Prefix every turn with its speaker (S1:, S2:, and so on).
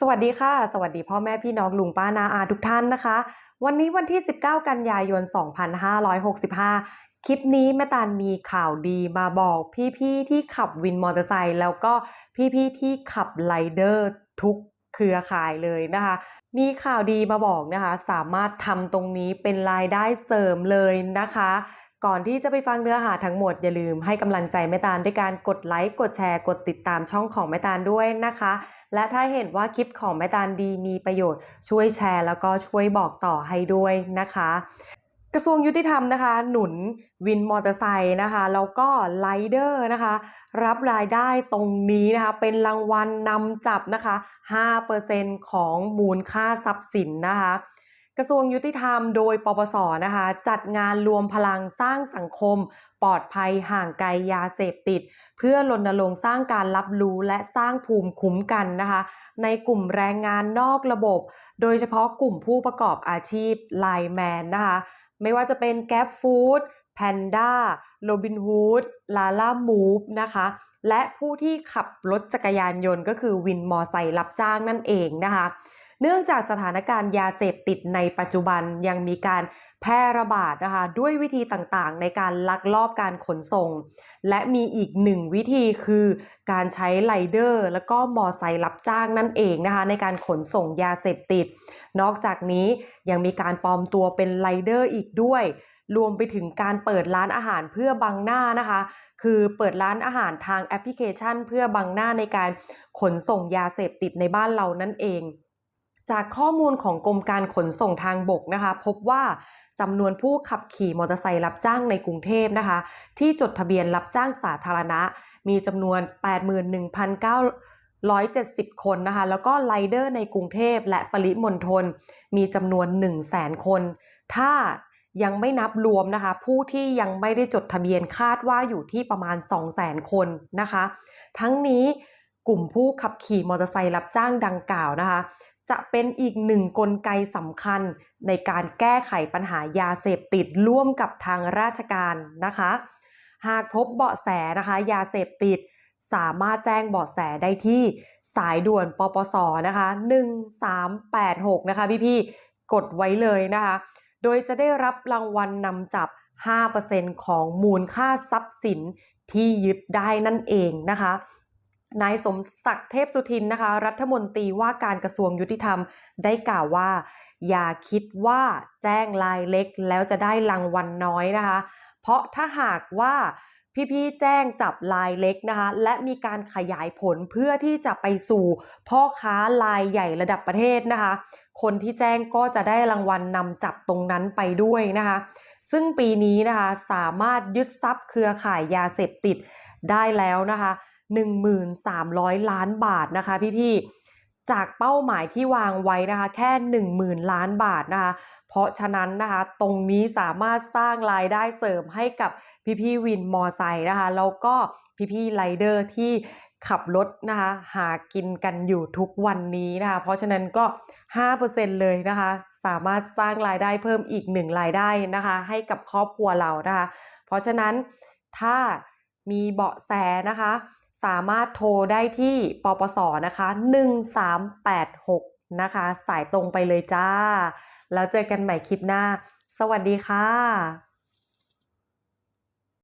S1: สวัสดีค่ะ สวัสดีพ่อแม่พี่น้องลุงป้านาอาทุกท่านนะคะ วันนี้วันที่ 19 กันยายน 2565 คลิปนี้แม่ตาลมีข่าวดีมาบอกพี่ๆที่ขับวินมอเตอร์ไซค์แล้วก็พี่ๆที่ขับไลเดอร์ทุกเครือข่ายเลยนะคะ มีข่าวดีมาบอกนะคะ สามารถทำตรงนี้เป็นรายได้เสริมเลยนะคะ ก่อนที่จะไปฟังเนื้อหาทั้งหมดอย่าลืมให้กำลังใจแม่ตาลด้วยการกดไลค์กดแชร์กดติดตามช่องของแม่ตาลด้วยนะคะ และถ้าเห็นว่าคลิปของแม่ตาลดีมีประโยชน์ ช่วยแชร์แล้วก็ช่วยบอกต่อให้ด้วยนะคะ กระทรวงยุติธรรมนะคะ หนุนวินมอเตอร์ไซค์นะคะแล้วก็ไลเดอร์นะคะ รับรายได้ตรงนี้นะคะ เป็นรางวัลนำจับนะคะ 5%ของมูลค่าทรัพย์สินนะคะ กระทรวงยุติธรรมโดยปปสนะคะ จัดงานรวมพลังสร้างสังคม ปลอดภัยห่างไกลยาเสพติด เพื่อรณรงค์สร้างการรับรู้และสร้างภูมิคุ้มกันนะคะ ในกลุ่มแรงงานนอกระบบ โดยเฉพาะกลุ่มผู้ประกอบอาชีพไลแมนนะคะ ไม่ว่าจะเป็น g a p Food Panda Robin Hood Lala Move นะคะและผู้ที่ขับรถจักรยานยนต์ก็คือวินมอไซค์รับจ้างนั่นเองนะคะ เนื่องจากสถานการณ์ยาเสพติดในปัจจุบันยังมีการแพร่ระบาดนะคะ ด้วยวิธีต่างๆ ในการลักลอบการขนส่ง และมีอีกหนึ่งวิธีคือการใช้ไลเดอร์ แล้วก็มอไซค์รับจ้างนั่นเองนะคะ ในการขนส่งยาเสพติด นอกจากนี้ยังมีการปลอมตัวเป็นไลเดอร์อีกด้วยรวมไปถึงการเปิดร้านอาหารเพื่อบังหน้านะคะ คือเปิดร้านอาหารทางแอปพลิเคชัน เพื่อบังหน้าในการขนส่งยาเสพติดในบ้านเรานั่นเอง จากข้อมูลของกรมการขนส่งทางบกนะคะ พบว่าจำนวนผู้ขับขี่มอเตอร์ไซค์รับจ้างในกรุงเทพนะคะ ที่จดทะเบียนรับจ้างสาธารณะ มีจำนวน 81,970 คนนะคะ แล้วก็ไลเดอร์ในกรุงเทพและปริมณฑลมีจำนวน 100,000 คน ถ้ายังไม่นับรวมนะคะ ผู้ที่ยังไม่ได้จดทะเบียนคาดว่าอยู่ที่ประมาณ 200,000 คนนะคะ ทั้งนี้กลุ่มผู้ขับขี่มอเตอร์ไซค์รับจ้างดังกล่าวนะคะ จะเป็นอีกหนึ่งกลไกสำคัญในการแก้ไขปัญหายาเสพติดร่วมกับทางราชการนะคะ หากพบเบาะแสนะคะ ยาเสพติดสามารถแจ้งเบาะแสได้ที่สายด่วนปปสนะคะ1386นะคะพี่ๆกดไว้เลยนะคะ โดยจะได้รับรางวัลนำจับ 5%ของมูลค่าทรัพย์สินที่ยึดได้นั่นเองนะคะ นายสมศักดิ์เทพสุทินนะคะ รัฐมนตรีว่าการกระทรวงยุติธรรมได้กล่าวว่า อย่าคิดว่าแจ้งลายเล็กแล้วจะได้รางวัลน้อยนะคะ เพราะถ้าหากว่าพี่ๆแจ้งจับลายเล็กนะคะ และมีการขยายผลเพื่อที่จะไปสู่พ่อค้าลายใหญ่ระดับประเทศนะคะ คนที่แจ้งก็จะได้รางวัลนำจับตรงนั้นไปด้วยนะคะซึ่งปีนี้นะคะสามารถยึดทรัพย์เครือข่ายยาเสพติดได้แล้วนะคะ 1,300 ล้านบาทนะคะพี่ๆ จากเป้าหมายที่วางไว้นะคะแค่ 10,000 ล้านบาทนะคะ เพราะฉะนั้นนะคะตรงนี้สามารถสร้างรายได้เสริมให้กับพี่ๆวินมอไซค์นะคะแล้วก็พี่ๆไรเดอร์ที่ขับรถนะคะหากินกันอยู่ทุกวันนี้นะคะเพราะฉะนั้นก็ 5%เลยนะคะสามารถสร้างรายได้เพิ่มอีก1รายได้นะคะ ให้กับครอบครัวเรานะคะ เพราะฉะนั้นถ้ามีเบาะแสนะคะ สามารถโทรได้ที่ปปสนะคะ 1386 นะคะ สายตรงไปเลยจ้า แล้วเจอกันใหม่คลิปหน้า สวัสดีค่ะ